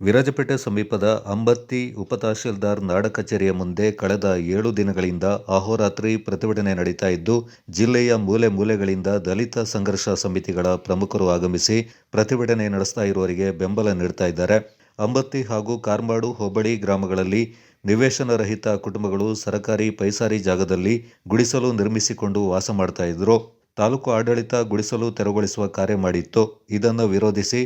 ವಿರಾಜಪೇಟೆ ಸಮೀಪದ ಅಂಬತ್ತಿ ಉಪತಹಶೀಲ್ದಾರ್ ನಾಡ ಕಚೇರಿಯ ಮುಂದೆ ಕಳೆದ ಏಳು ದಿನಗಳಿಂದ ಅಹೋರಾತ್ರಿ ಪ್ರತಿಭಟನೆ ನಡೀತಾ ಇದ್ದು, ಜಿಲ್ಲೆಯ ಮೂಲೆ ಮೂಲೆಗಳಿಂದ ದಲಿತ ಸಂಘರ್ಷ ಸಮಿತಿಗಳ ಪ್ರಮುಖರು ಆಗಮಿಸಿ ಪ್ರತಿಭಟನೆ ನಡೆಸ್ತಾ ಇರುವವರಿಗೆ ಬೆಂಬಲ ನೀಡ್ತಾ ಇದ್ದಾರೆ. ಅಂಬತ್ತಿ ಹಾಗೂ ಕಾರ್ಮಾಡು ಹೋಬಳಿ ಗ್ರಾಮಗಳಲ್ಲಿ ನಿವೇಶನ ರಹಿತ ಕುಟುಂಬಗಳು ಸರಕಾರಿ ಪೈಸಾರಿ ಜಾಗದಲ್ಲಿ ಗುಡಿಸಲು ನಿರ್ಮಿಸಿಕೊಂಡು ವಾಸ ಮಾಡ್ತಾ ಇದ್ರು. ತಾಲೂಕು ಆಡಳಿತ ಗುಡಿಸಲು ತೆರವುಗೊಳಿಸುವ ಕಾರ್ಯ ಮಾಡಿತ್ತು. ಇದನ್ನು ವಿರೋಧಿಸಿ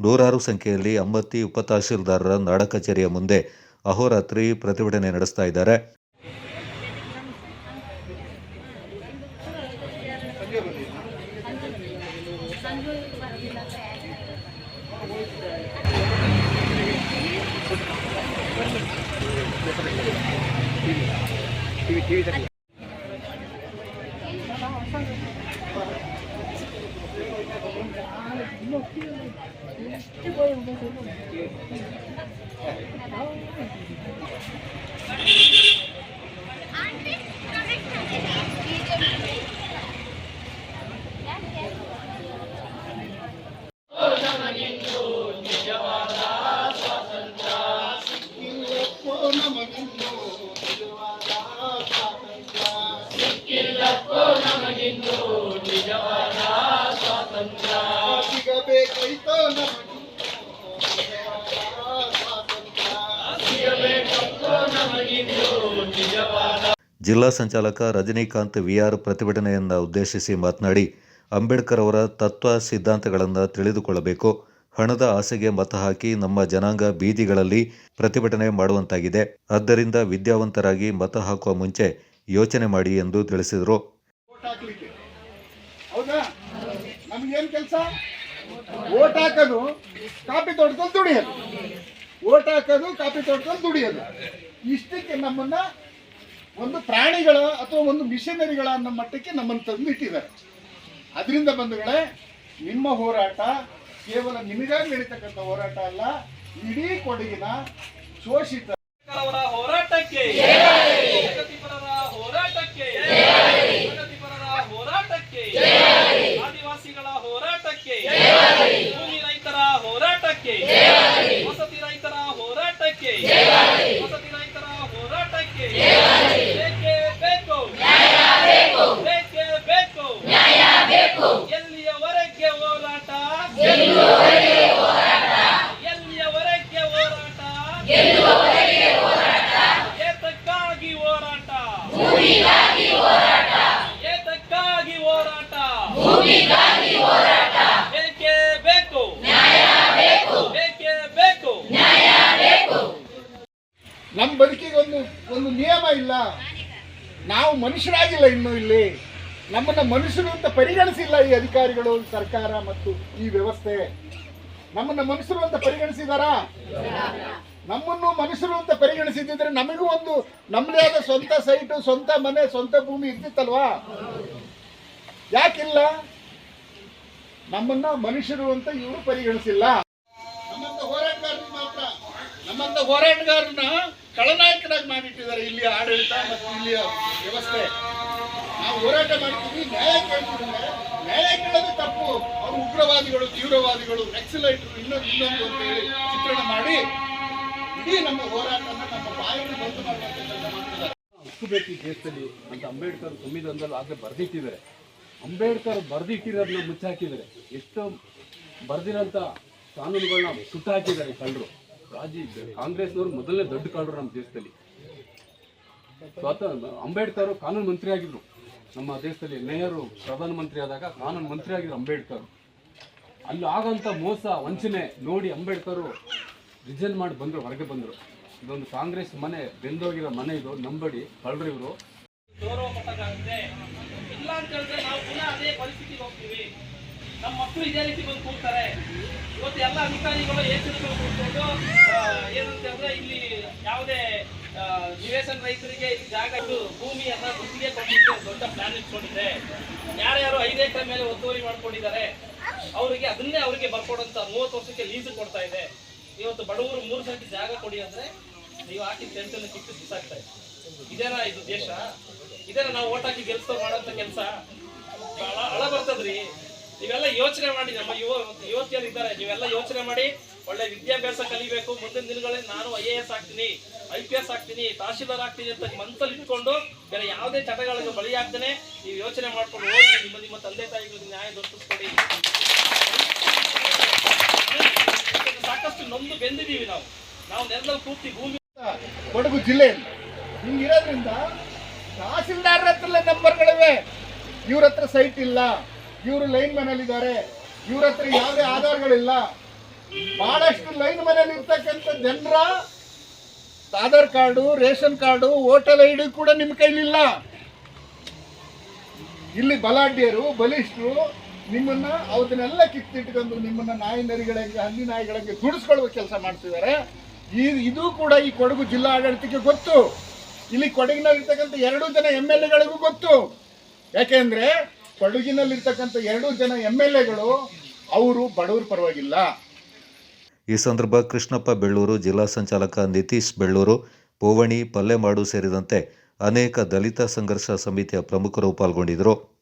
ನೂರಾರು ಸಂಖ್ಯೆಯಲ್ಲಿ ಅಂಬತ್ತಿ ಉಪತಹಶೀಲ್ದಾರರ ನಾಡ ಕಚೇರಿಯ ಮುಂದೆ ಅಹೋರಾತ್ರಿ ಪ್ರತಿಭಟನೆ ನಡೆಸ್ತಾ ಇದ್ದಾರೆ. 뭐예요, 뭐예요? ಜಿಲ್ಲಾ ಸಂಚಾಲಕ ರಜನಿಕಾಂತ್ ವಿಆರ್ ಪ್ರತಿಭಟನೆಯನ್ನು ಉದ್ದೇಶಿಸಿ ಮಾತನಾಡಿ, ಅಂಬೇಡ್ಕರ್ ಅವರ ತತ್ವ ಸಿದ್ಧಾಂತಗಳನ್ನು ತಿಳಿದುಕೊಳ್ಳಬೇಕು. ಹಣದ ಆಸೆಗೆ ಮತ ಹಾಕಿ ನಮ್ಮ ಜನಾಂಗ ಬೀದಿಗಳಲ್ಲಿ ಪ್ರತಿಭಟನೆ ಮಾಡುವಂತಾಗಿದೆ. ಆದ್ದರಿಂದ ವಿದ್ಯಾವಂತರಾಗಿ ಮತ ಹಾಕುವ ಮುಂಚೆ ಯೋಚನೆ ಮಾಡಿ ಎಂದು ತಿಳಿಸಿದರು. ಇಷ್ಟಕ್ಕೆ ನಮ್ಮನ್ನ ಒಂದು ಪ್ರಾಣಿಗಳ ಅಥವಾ ಒಂದು ಮಿಷನರಿಗಳ ಅನ್ನೋ ಮಟ್ಟಕ್ಕೆ ನಮ್ಮನ್ನು ತಂದು ಇಟ್ಟಿದ್ದಾರೆ. ಅದರಿಂದ ಬಂಧುಗಳೇ, ನಿಮ್ಮ ಹೋರಾಟ ಕೇವಲ ನಿಮಗಾಗಿ ನಡೀತಕ್ಕಂಥ ಹೋರಾಟ ಅಲ್ಲ, ಇಡೀ ಕೊಡಗಿನ ಶೋಷಿತ ಹೋರಾಟಕ್ಕೆ ಹೋರಾಟಕ್ಕೆ ಹೋರಾಟಕ್ಕೆ ಆದಿವಾಸಿಗಳ ಹೋರಾಟಕ್ಕೆ ಭೂಮಿ ರೈತರ ಹೋರಾಟಕ್ಕೆ ಒಂದು ನಿಯಮ ಇಲ್ಲ. ನಾವು ಮನುಷ್ಯರಾಗಿಲ್ಲ ಇನ್ನು ಇಲ್ಲಿ. ನಮ್ಮನ್ನ ಮನುಷ್ಯರು ಅಂತ ಪರಿಗಣಿಸಿಲ್ಲ ಈ ಅಧಿಕಾರಿಗಳು ಸರ್ಕಾರ ಮತ್ತು ಈ ವ್ಯವಸ್ಥೆ. ನಮ್ಮನ್ನ ಮನುಷ್ಯರು ಅಂತ ಪರಿಗಣಿಸಿದಾರಾ? ನಮ್ಮನ್ನು ಮನುಷ್ಯರು ಅಂತ ಪರಿಗಣಿಸಿದ್ರೆ ನಮಗೂ ಒಂದು ನಮ್ಮದೇ ಆದ ಸ್ವಂತ ಸೈಟು, ಸ್ವಂತ ಮನೆ, ಸ್ವಂತ ಭೂಮಿ ಇರ್ತಿತ್ತಲ್ವಾ? ಯಾಕಿಲ್ಲ? ನಮ್ಮನ್ನ ಮನುಷ್ಯರು ಅಂತ ಇವರು ಪರಿಗಣಿಸಿಲ್ಲ. ನಮ್ಮಂತ ಹೋರಾಟಗಾರರು ಮಾತ್ರ. ನಮ್ಮಂತ ಹೋರಾಟಗಾರನ ಖಳನಾಯಕನಾಗಿ ಮಾಡಿಟ್ಟಿದ್ದಾರೆ ಇಲ್ಲಿ ಆಡಳಿತ ಮತ್ತು ಇಲ್ಲಿಯ ವ್ಯವಸ್ಥೆ. ನಾವು ಹೋರಾಟ ಮಾಡ್ತೀವಿ, ನ್ಯಾಯ ಕೇಳ್ತೀವಿ. ನ್ಯಾಯ ಕೇಳೋದು ತಪ್ಪು. ಅವರು ಉಗ್ರವಾದಿಗಳು, ತೀವ್ರವಾದಿಗಳು, ನಕ್ಸಲೈಟರು, ಇನ್ನೊಂದು ಇನ್ನೊಂದು ಅಂತ ಹೇಳಿ ಚಿತ್ರಣ ಮಾಡಿ ಇಡೀ ನಮ್ಮ ಹೋರಾಟನ ನಮ್ಮ ಬಾಯನ್ನು ಬಂದು ಹಕ್ಕುಬೇಕು ಈ ದೇಶದಲ್ಲಿ ಅಂತ ಅಂಬೇಡ್ಕರ್ ಸಂವಿಧಾನದಲ್ಲಿ ಆಗಲೇ ಬರೆದಿಟ್ಟಿದ್ದಾರೆ. ಅಂಬೇಡ್ಕರ್ ಬರೆದಿಟ್ಟಿರೋದನ್ನ ಮುಚ್ಚಾಕಿದ್ದಾರೆ. ಎಷ್ಟೋ ಬರೆದಿರೋಂಥ ಕಾನೂನುಗಳನ್ನ ಸುಟ್ಟಾಕಿದ್ದಾರೆ ಕಳ್ಳರು. ರಾಜಿ, ಕಾಂಗ್ರೆಸ್ನವರು ಮೊದಲನೇ ದೊಡ್ಡ ಕಳ್ಳರು ನಮ್ಮ ದೇಶದಲ್ಲಿ. ಸ್ವಾತಂತ್ರ್ಯ ಅಂಬೇಡ್ಕರ್ ಕಾನೂನು ಮಂತ್ರಿ ಆಗಿದ್ರು. ನಮ್ಮ ದೇಶದಲ್ಲಿ ನೆಹರು ಪ್ರಧಾನಮಂತ್ರಿ ಆದಾಗ ಕಾನೂನು ಮಂತ್ರಿ ಆಗಿದ್ರು ಅಂಬೇಡ್ಕರ್. ಅಲ್ಲಿ ಆಗಂತ ಮೋಸ, ವಂಚನೆ ನೋಡಿ ಅಂಬೇಡ್ಕರ್ ರಿಜೈನ್ ಮಾಡಿ ಬಂದರು, ಹೊರಗೆ ಬಂದರು. ಇದೊಂದು ಕಾಂಗ್ರೆಸ್ ಮನೆ, ಬೆಂದೋಗಿರೋ ಮನೆ ಇದು ನಂಬಡಿ ಕಳ್ಳರು ಇವರು. ಗೌರವ ಇಲ್ಲ ಅಂತ ಹೇಳಿದ್ರೆ ನಾವು ಪುನಃ ಅದೇ ಪರಿಸ್ಥಿತಿಗೆ ಹೋಗ್ತೀವಿ. ನಮ್ಮ ಮಕ್ಕಳು ಇದೇ ರೀತಿ ಬಂದು ಕೂರ್ತಾರೆ ಇವತ್ತು ಎಲ್ಲ ಅಧಿಕಾರಿಗಳು ಏಜೆಂಟ್ಗಳು ಕೂತ್ಕೊಂಡು ಏನಂತಂದ್ರೆ ಇಲ್ಲಿ ಯಾವುದೇ ನಿವೇಶನ ರೈತರಿಗೆ ಜಾಗ ಭೂಮಿ ಎಲ್ಲ ಗುತ್ತಿಗೆ ಕೊಡಲಿಕ್ಕೆ ದೊಡ್ಡ ಪ್ಲಾನ್ ಇಟ್ಕೊಂಡಿದೆ ಯಾರ್ಯಾರು ಐದು ಎಕರೆ ಮೇಲೆ ಒತ್ತುವರಿ ಮಾಡ್ಕೊಂಡಿದ್ದಾರೆ, ಅವರಿಗೆ ಅದನ್ನೇ ಅವರಿಗೆ ಬರ್ಕೊಡಂತ ಮೂವತ್ತು ವರ್ಷಕ್ಕೆ ಲೀಸ್ ಕೊಡ್ತಾ ಇದೆ. ಇವತ್ತು ಬಡವರು ಮೂರು ಸರ್ತಿ ಜಾಗ ಕೊಡಿ ಅಂದ್ರೆ ನೀವು ಹಾಕಿ ಟೆಂಟನ್ನು ಕಿತ್ತು ಬಿಸಾಕ್ತಾ ಇದೆ ಇದೇನಾ ಇದು ದೇಶ? ಇದೇನ ನಾವು ಓಟ್ ಹಾಕಿ ಗೆಲ್ಸೋ ಮಾಡೋಂಥ ಕೆಲಸ? ಹಳ ಬರ್ತದ್ರಿ ನೀವೆಲ್ಲ ಯೋಚನೆ ಮಾಡಿ, ನಮ್ಮ ಯುವ ಯುವತಿಯರು ಇದ್ದಾರೆ ನೀವೆಲ್ಲ ಯೋಚನೆ ಮಾಡಿ, ಒಳ್ಳೆ ವಿದ್ಯಾಭ್ಯಾಸ ಕಲಿಬೇಕು, ಮುಂದಿನ ದಿನಗಳಲ್ಲಿ ನಾನು ಐ ಎ ಎಸ್ ಆಗ್ತೀನಿ ಐ ಪಿ ಎಸ್ ಆಗ್ತೀನಿ, ತಹಶೀಲ್ದಾರ್ ಆಗ್ತೀನಿ ಅಂತ ಮನಸ್ಸಲ್ಲಿ ಇಟ್ಕೊಂಡು ಬೇರೆ ಯಾವುದೇ ಚಟಗಳಿಗೆ ಆಗ್ತಾನೆ ನೀವು ಯೋಚನೆ ಮಾಡ್ಕೊಂಡು ಹೋಗಿ, ನಿಮ್ಮ ನಿಮ್ಮ ತಂದೆ ತಾಯಿಗಳಿಗೆ ನ್ಯಾಯ ದೊರಕಿಸ್ಕೊಡಿ. ಸಾಕಷ್ಟು ನೊಂದು ಬೆಂದಿದ್ದೀವಿ ನಾವು. ನಾವು ನೆಲದಲ್ಲಿ ಕೂತಿ ಭೂಮಿ ಕೊಡಗು ಜಿಲ್ಲೆಯಲ್ಲಿ. ಹಿಂಗಿರೋದ್ರಿಂದ ತಹಸೀಲ್ದಾರ್ ಹತ್ರ ನಂಬರ್ಗಳಿವೆ ಇವ್ರ ಹತ್ರ ಸೈಟ್ ಇಲ್ಲ. ಇವರು ಲೈನ್ ಮನೇಲಿದ್ದಾರೆ ಇವ್ರ ಹತ್ರ ಯಾವುದೇ ಆಧಾರಗಳಿಲ್ಲ. ಬಹಳಷ್ಟು ಲೈನ್ ಮನೇಲಿ ಇರ್ತಕ್ಕಂಥ ಜನರ Aadhaar card, ration card, voter I D ಕೂಡ ನಿಮ್ಮ ಕೈಲಿಲ್ಲ ಇಲ್ಲಿ. ಬಲಾಢ್ಯರು, ಬಲಿಷ್ಠರು ನಿಮ್ಮನ್ನ ಅವನ್ನೆಲ್ಲ ಕಿತ್ತಿಟ್ಕೊಂಡು ನಿಮ್ಮನ್ನ ನಾಯಿ ನರಿಗಳಿಗೆ, ಹಂದಿ ನಾಯಿಗಳಿಗೆ ದುಡಿಸ್ಕೊಳ್ಳುವ ಕೆಲಸ ಮಾಡ್ತಿದ್ದಾರೆ. ಇದು ಕೂಡ ಈ ಕೊಡಗು ಜಿಲ್ಲಾ ಆಡಳಿತಕ್ಕೆ ಗೊತ್ತು. ಇಲ್ಲಿ ಕೊಡಗಿನಲ್ಲಿರ್ತಕ್ಕಂಥ ಎರಡೂ ಜನ ಎಂ ಎಲ್ ಎಗಳಿಗೂ ಗೊತ್ತು. ಯಾಕೆಂದ್ರೆ ಕೊಡಗಿನಲ್ಲಿರ್ತಕ್ಕಂಥ ಎರಡೂ ಜನ ಎಂ ಎಲ್ ಎಗಳು, ಅವರು ಬಡವರ ಪರವಾಗಿಲ್ಲ. ಈ ಸಂದರ್ಭ ಕೃಷ್ಣಪ್ಪ ಬೆಳ್ಳೂರು ಜಿಲ್ಲಾ ಸಂಚಾಲಕ ನಿತೀಶ್ ಬೆಳ್ಳೂರು ಪೋವಣಿ ಪಲ್ಲೆಮಾಡು ಸೇರಿದಂತೆ ಅನೇಕ ದಲಿತ ಸಂಘರ್ಷ ಸಮಿತಿಯ ಪ್ರಮುಖರು ಪಾಲ್ಗೊಂಡಿದ್ದರು.